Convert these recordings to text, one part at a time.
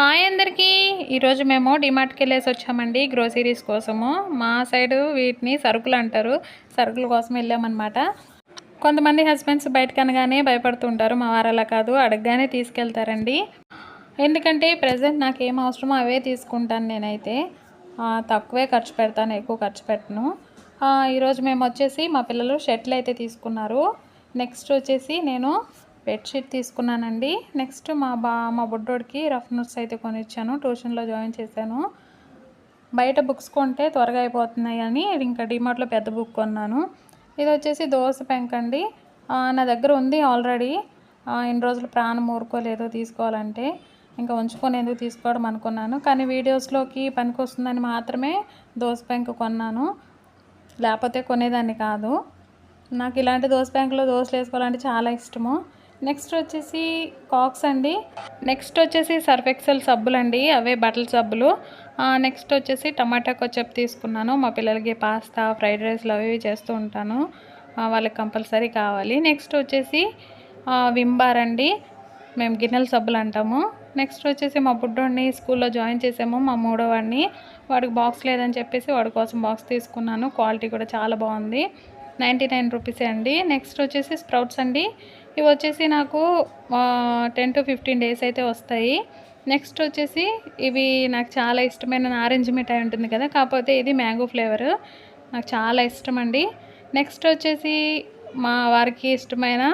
Hi అందరికీ. ఈరోజు మేము డిమార్ట్కి వెళ్ళేసి వచ్చామండి గ్రోసరీస్ కోసము. మా సైడు వీటిని సరుకులు అంటారు. సరుకుల కోసం వెళ్ళామన్నమాట. కొంతమంది హస్బెండ్స్ బయటకు అనగానే భయపడుతుంటారు. మా వారు అలా కాదు అడగగానే తీసుకెళ్తారండి. ఎందుకంటే ప్రజెంట్ నాకు ఏం అవసరమో అవే తీసుకుంటాను నేనైతే. తక్కువే ఖర్చు పెడతాను ఎక్కువ ఖర్చు పెట్టను. ఈరోజు మేము వచ్చేసి మా పిల్లలు షర్ట్లు అయితే తీసుకున్నారు. నెక్స్ట్ వచ్చేసి నేను బెడ్షీట్ తీసుకున్నానండి. నెక్స్ట్ మా బా మా బుడ్డోడికి రఫ్ నోట్స్ అయితే కొనిచ్చాను. ట్యూషన్లో జాయిన్ చేశాను. బయట బుక్స్ కొంటే త్వరగా అయిపోతున్నాయి అని ఇంకా డిమార్ట్లో పెద్ద బుక్ కొన్నాను. ఇది వచ్చేసి దోశ పెంక్ అండి. నా దగ్గర ఉంది ఆల్రెడీ. ఇన్ని రోజులు ప్రాణం ఊరుకోలేదు తీసుకోవాలంటే. ఇంకా ఉంచుకొని ఎందుకు తీసుకోవడం అనుకున్నాను. కానీ వీడియోస్లోకి పనికి వస్తుందని మాత్రమే దోశ పెంక్ కొన్నాను. లేకపోతే కొనేదాన్ని కాదు. నాకు ఇలాంటి దోశ పెంకులో దోశలు వేసుకోవాలంటే చాలా ఇష్టము. నెక్స్ట్ వచ్చేసి కాక్స్ అండి. నెక్స్ట్ వచ్చేసి సర్ఫ్ ఎక్సెల్ సబ్బులు అండి అవే బట్టల సబ్బులు. నెక్స్ట్ వచ్చేసి టమాటా కొచ్చప్ తీసుకున్నాను. మా పిల్లలకి పాస్తా ఫ్రైడ్ రైస్లు అవి చేస్తూ ఉంటాను. వాళ్ళకి కంపల్సరీ కావాలి. నెక్స్ట్ వచ్చేసి ఆ, విమ్ బార్ అండి. మేము గిన్నెల సబ్బులు అంటాము. నెక్స్ట్ వచ్చేసి మా బుడ్డోడిని స్కూల్లో జాయిన్ చేసాము మా మూడోవాడిని. వాడికి బాక్స్ లేదని చెప్పేసి వాడి కోసం బాక్స్ తీసుకున్నాను. క్వాలిటీ కూడా చాలా బాగుంది. నైంటీ నైన్ రూపీసే అండి. నెక్స్ట్ వచ్చేసి స్ప్రౌట్స్ అండి. ఇవి వచ్చేసి నాకు టెన్ టు ఫిఫ్టీన్ డేస్ అయితే వస్తాయి. నెక్స్ట్ వచ్చేసి ఇవి నాకు చాలా ఇష్టమైన ఆరెంజ్ మిఠాయి ఉంటుంది కదా కాకపోతే ఇది మ్యాంగో ఫ్లేవర్. నాకు చాలా ఇష్టం అండి. నెక్స్ట్ వచ్చేసి మా వారికి ఇష్టమైన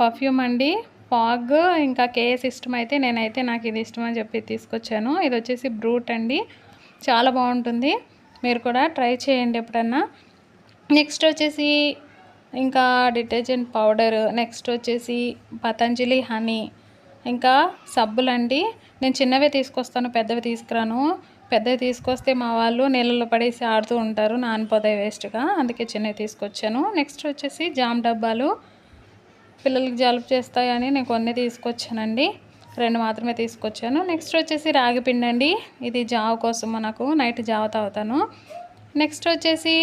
పర్ఫ్యూమ్ అండి. ఫాగ్ ఇంకా కేఎస్ ఇష్టం అయితే నేనైతే నాకు ఇది ఇష్టం అని చెప్పి తీసుకొచ్చాను. ఇది వచ్చేసి బ్రూట్ అండి. చాలా బాగుంటుంది. మీరు కూడా ట్రై చేయండి ఎప్పుడన్నా. నెక్స్ట్ వచ్చేసి ఇంకా డిటర్జెంట్ పౌడర్ నెక్స్ట్ వచ్చేసి పతంజలి హనీ ఇంకా సబ్బులండి. నేను చిన్నవే తీసుకొస్తాను పెద్దవి తీసుకురాను. పెద్దవి తీసుకొస్తే మా వాళ్ళు నీళ్ళలో పడేసి ఆడుతూ ఉంటారు నానిపోతాయి వేస్ట్గా. అందుకే చిన్నవి తీసుకొచ్చాను. నెక్స్ట్ వచ్చేసి జామ్ డబ్బాలు. పిల్లలకి జలుబు చేస్తాయని నేను కొన్ని తీసుకొచ్చానండి. రెండు మాత్రమే తీసుకొచ్చాను. నెక్స్ట్ వచ్చేసి రాగి పిండి అండి ఇది జావ కోసం మనకు నైట్ జావ తాగుతాను. నెక్స్ట్ వచ్చేసి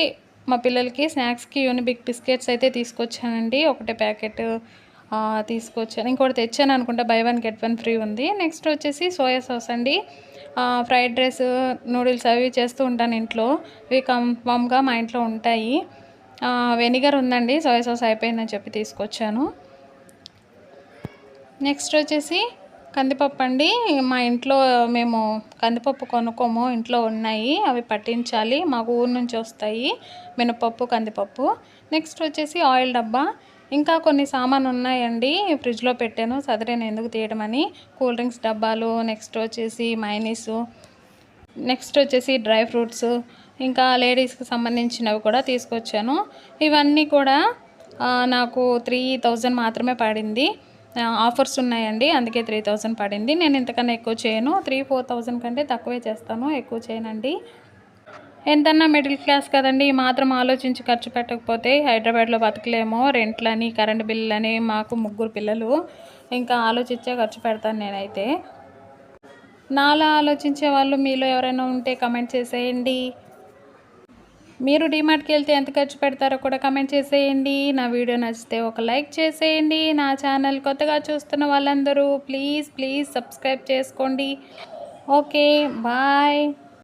మా పిల్లలకి స్నాక్స్కి యూనిబిక్ బిస్కెట్స్ అయితే తీసుకొచ్చానండి. ఒకటే ప్యాకెట్ తీసుకొచ్చాను. ఇంకోటి తెచ్చాను అనుకుంటా buy one get one free ఉంది. నెక్స్ట్ వచ్చేసి సోయా సాస్ అండి. ఫ్రైడ్ రైస్ నూడిల్స్ అవి చేస్తూ ఉంటాను ఇంట్లో. ఇవి కన్ఫామ్గా మా ఇంట్లో ఉంటాయి. వెనిగర్ ఉందండి సోయా సాస్ అయిపోయిందని చెప్పి తీసుకొచ్చాను. నెక్స్ట్ వచ్చేసి కందిపప్పు అండి. మా ఇంట్లో మేము కందిపప్పు కొనుక్కోము. ఇంట్లో ఉన్నాయి. అవి పట్టించాలి. మాకు ఊరు నుంచి వస్తాయి మినపప్పు కందిపప్పు. నెక్స్ట్ వచ్చేసి ఆయిల్ డబ్బా. ఇంకా కొన్ని సామాను ఉన్నాయండి. ఫ్రిడ్జ్లో పెట్టాను. సదరేను ఎందుకు తీయడమని. కూల్ డ్రింక్స్ డబ్బాలు. నెక్స్ట్ వచ్చేసి మైనీసు నెక్స్ట్ వచ్చేసి డ్రై ఫ్రూట్స్. ఇంకా లేడీస్కి సంబంధించినవి కూడా తీసుకొచ్చాను. ఇవన్నీ కూడా నాకు త్రీ థౌజండ్ మాత్రమే పడింది. ఆఫర్స్ ఉన్నాయండి. అందుకే త్రీ థౌజండ్ పడింది. నేను ఇంతకన్నా ఎక్కువ చేయను. త్రీ ఫోర్ థౌజండ్ కంటే తక్కువే చేస్తాను. ఎక్కువ చేయనండి. ఎంతన్నా మిడిల్ క్లాస్ కదండి. ఈ మాత్రం ఆలోచించి ఖర్చు పెట్టకపోతే హైదరాబాద్లో బతకలేమో. రెంట్లని కరెంట్ బిల్లులని మాకు ముగ్గురు పిల్లలు. ఇంకా ఆలోచించే ఖర్చు పెడతాను నేనైతే. నాలా ఆలోచించే వాళ్ళు మీలో ఎవరైనా ఉంటే కమెంట్ చేసేయండి. మీరు డిమార్ట్కి వెళ్తే ఎంత ఖర్చు పెడతారో కూడా కమెంట్ చేసేయండి. నా వీడియో నచ్చితే ఒక లైక్ చేసేయండి. నా ఛానల్ కొత్తగా చూస్తున్న వాళ్ళందరూ ప్లీజ్ ప్లీజ్ సబ్స్క్రైబ్ చేసుకోండి. Okay bye